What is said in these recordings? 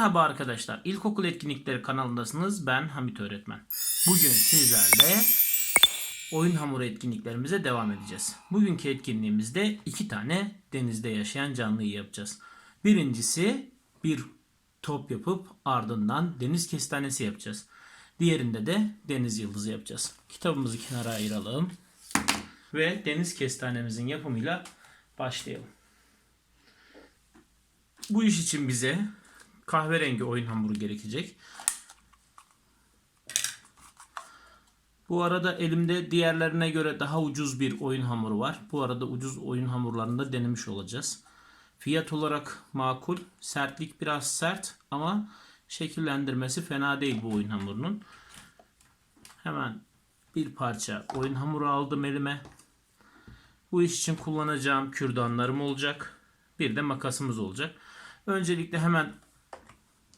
Merhaba arkadaşlar. İlkokul etkinlikleri kanalındasınız. Ben Hamit Öğretmen. Bugün sizlerle oyun hamuru etkinliklerimize devam edeceğiz. Bugünkü etkinliğimizde iki tane denizde yaşayan canlıyı yapacağız. Birincisi bir top yapıp ardından deniz kestanesi yapacağız. Diğerinde de deniz yıldızı yapacağız. Kitabımızı kenara ayıralım ve deniz kestanemizin yapımıyla başlayalım. Bu iş için bize kahverengi oyun hamuru gerekecek. Bu arada elimde diğerlerine göre daha ucuz bir oyun hamuru var. Bu arada ucuz oyun hamurlarını da denemiş olacağız. Fiyat olarak makul. Sertlik biraz sert ama şekillendirmesi fena değil bu oyun hamurunun. Hemen bir parça oyun hamuru aldım elime. Bu iş için kullanacağım kürdanlarım olacak. Bir de makasımız olacak. Öncelikle hemen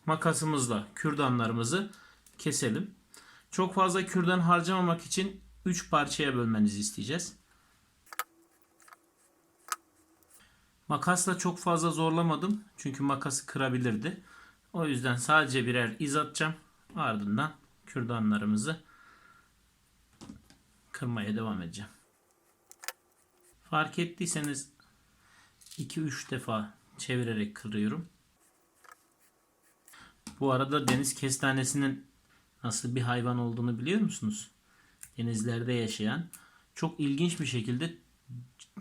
makasımızla kürdanlarımızı keselim. Çok fazla kürdan harcamamak için 3 parçaya bölmenizi isteyeceğiz. Makasla çok fazla zorlamadım. Çünkü makası kırabilirdi. O yüzden sadece birer iz atacağım. Ardından kürdanlarımızı kırmaya devam edeceğim. Fark ettiyseniz 2-3 defa çevirerek kırıyorum. Bu arada deniz kestanesinin nasıl bir hayvan olduğunu biliyor musunuz? Denizlerde yaşayan çok ilginç bir şekilde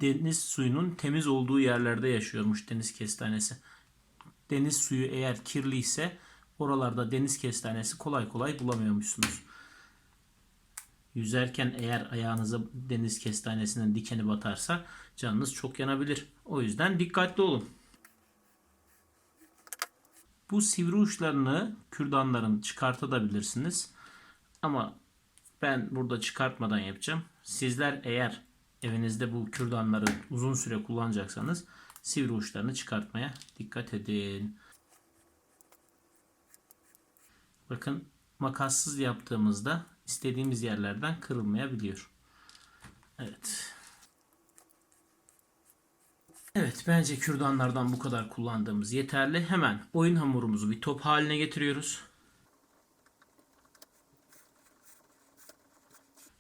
deniz suyunun temiz olduğu yerlerde yaşıyormuş deniz kestanesi. Deniz suyu eğer kirliyse oralarda deniz kestanesi kolay kolay bulamıyormuşsunuz. Yüzerken eğer ayağınıza deniz kestanesinin dikeni batarsa canınız çok yanabilir. O yüzden dikkatli olun. Bu sivri uçlarını kürdanların çıkartabilirsiniz. Ama ben burada çıkartmadan yapacağım. Sizler eğer evinizde bu kürdanları uzun süre kullanacaksanız sivri uçlarını çıkartmaya dikkat edin. Bakın makassız yaptığımızda istediğimiz yerlerden kırılmayabiliyor. Evet. Evet bence kürdanlardan bu kadar kullandığımız yeterli. Hemen oyun hamurumuzu bir top haline getiriyoruz.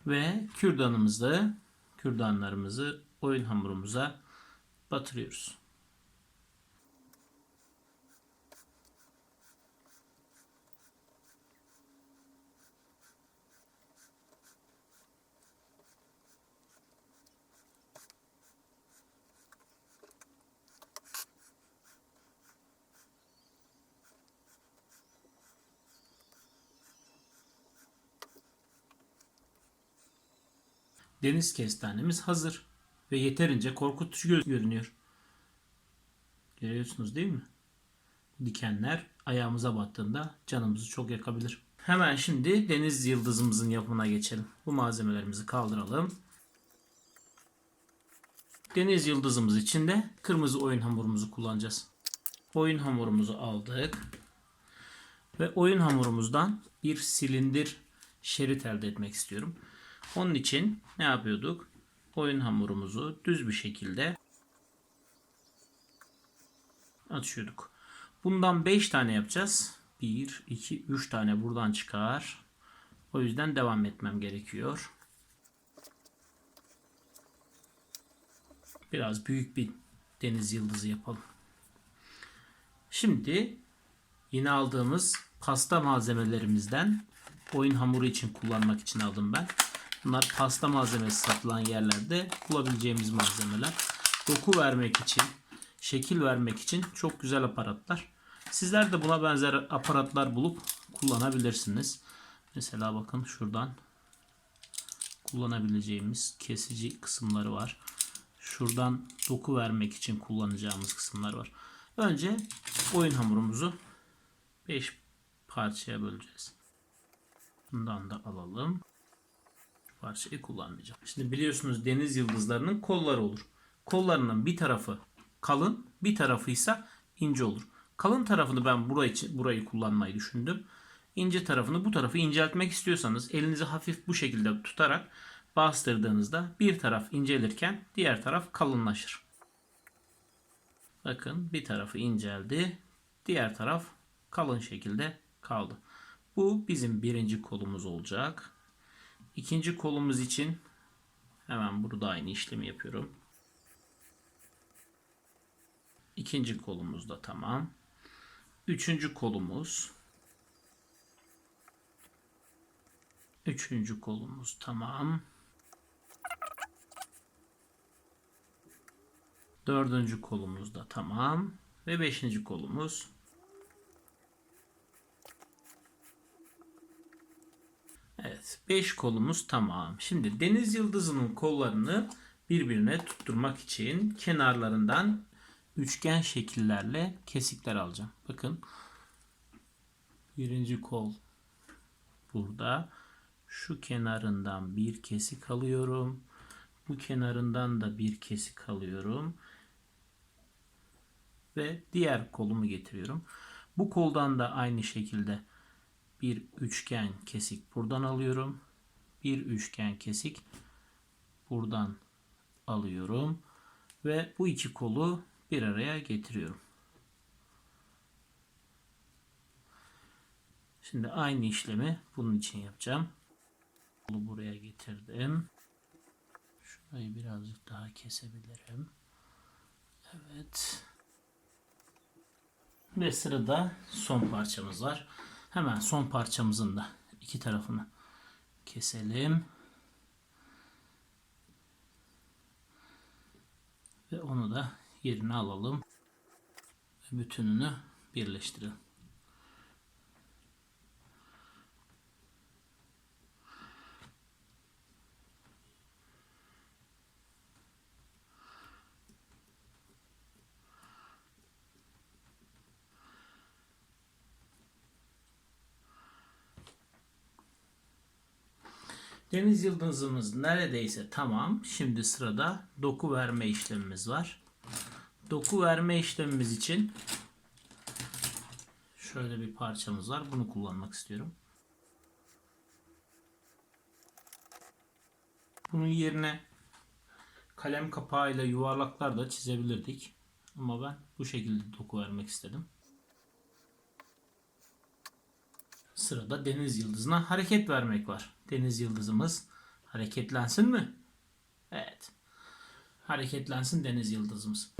Ve kürdanımızı, kürdanlarımızı oyun hamurumuza batırıyoruz. Deniz kestanemiz hazır ve yeterince korkutucu gö- görünüyor. Görüyorsunuz değil mi? Dikenler ayağımıza battığında canımızı çok yakabilir. Hemen şimdi deniz yıldızımızın yapımına geçelim. Bu malzemelerimizi kaldıralım. Deniz yıldızımız için de kırmızı oyun hamurumuzu kullanacağız. Oyun hamurumuzu aldık. Ve oyun hamurumuzdan bir silindir şerit elde etmek istiyorum. Onun için ne yapıyorduk? Oyun hamurumuzu düz bir şekilde açıyorduk. Bundan 5 tane yapacağız. 1, 2, 3 tane buradan çıkar. O yüzden devam etmem gerekiyor. Biraz büyük bir deniz yıldızı yapalım. Şimdi yine aldığımız pasta malzemelerimizden oyun hamuru için kullanmak için aldım ben. Bunlar pasta malzemesi satılan yerlerde bulabileceğimiz malzemeler. Doku vermek için, şekil vermek için çok güzel aparatlar. Sizler de buna benzer aparatlar bulup kullanabilirsiniz. Mesela bakın şuradan kullanabileceğimiz kesici kısımları var. Şuradan doku vermek için kullanacağımız kısımlar var. Önce oyun hamurumuzu 5 parçaya böleceğiz. Bundan da alalım parçayı kullanmayacağım. Şimdi biliyorsunuz deniz yıldızlarının kolları olur. Kollarının bir tarafı kalın, bir tarafı ise ince olur. Kalın tarafını ben burayı, burayı kullanmayı düşündüm. İnce tarafını bu tarafı inceltmek istiyorsanız elinizi hafif bu şekilde tutarak bastırdığınızda bir taraf incelirken diğer taraf kalınlaşır. Bakın bir tarafı inceldi. Diğer taraf kalın şekilde kaldı. Bu bizim birinci kolumuz olacak. İkinci kolumuz için hemen burada aynı işlemi yapıyorum. İkinci kolumuz da tamam. Üçüncü kolumuz. Üçüncü kolumuz tamam. Dördüncü kolumuz da tamam. Ve beşinci kolumuz. Evet. Beş kolumuz tamam. Şimdi deniz yıldızının kollarını birbirine tutturmak için kenarlarından üçgen şekillerle kesikler alacağım. Bakın. Birinci kol burada. Şu kenarından bir kesik alıyorum. Bu kenarından da bir kesik alıyorum. Ve diğer kolumu getiriyorum. Bu koldan da aynı şekilde bir üçgen kesik buradan alıyorum. Bir üçgen kesik buradan alıyorum. Ve bu iki kolu bir araya getiriyorum. Şimdi aynı işlemi bunun için yapacağım. Kolu buraya getirdim. Şurayı birazcık daha kesebilirim. Evet. Ve sırada son parçamız var. Hemen son parçamızın da iki tarafını keselim. Ve onu da yerine alalım. Ve bütününü birleştirelim. Deniz yıldızımız neredeyse tamam. Şimdi sırada doku verme işlemimiz var. Doku verme işlemimiz için şöyle bir parçamız var. Bunu kullanmak istiyorum. Bunun yerine kalem kapağıyla yuvarlaklar da çizebilirdik. Ama ben bu şekilde doku vermek istedim. Sırada deniz yıldızına hareket vermek var. Deniz yıldızımız hareketlensin mi? Evet. Hareketlensin deniz yıldızımız.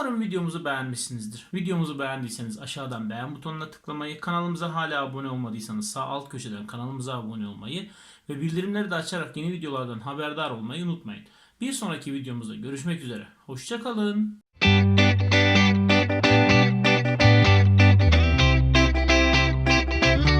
Umarım videomuzu beğenmişsinizdir. Videomuzu beğendiyseniz aşağıdan beğen butonuna tıklamayı, kanalımıza hala abone olmadıysanız sağ alt köşeden kanalımıza abone olmayı ve bildirimleri de açarak yeni videolardan haberdar olmayı unutmayın. Bir sonraki videomuzda görüşmek üzere. Hoşçakalın.